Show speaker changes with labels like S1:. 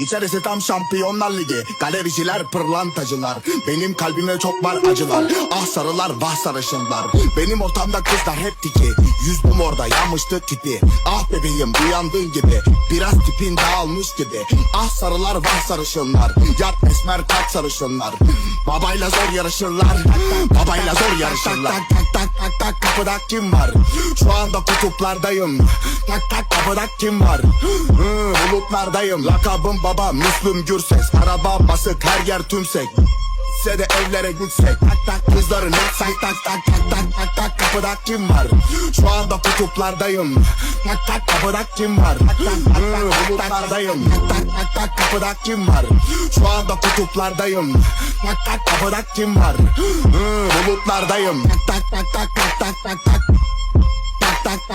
S1: İçerisi tam şampiyonlar ligi. Galericiler pırlantacılar. Benim kalbime çok var acılar. Ah sarılar vah sarışınlar. Benim ortamda kızlar hep tiki. Yüzdüm orada yanmıştı tipi. Ah bebeğim uyandığın gibi. Biraz tipin dağılmış gibi. Ah sarılar vah sarışınlar. Yat esmer kalk sarışınlar. Babayla zor yarışırlar. Babayla zor yarışırlar. Tak tak tak tak tak kapıda kim var? Şu anda kutuplardayım. Tak tak kapıda kim var? Hı, Bulutlardayım. Lakabım baba Müslüm Gürses. Araba basık her yer tümsek. Size de evlere gitsek. Tak tak kızların hep tak tak tak tak tak tak tak kapıda kim var? Şu anda kutuplardayım. Tak tak kapıda kim var? Bulutlardayım. Tak tak tak kapıda kim var? Şu anda kutuplardayım. Tak tak kapıda kim var? Bulutlardayım. Tak tak tak tak tak tak tak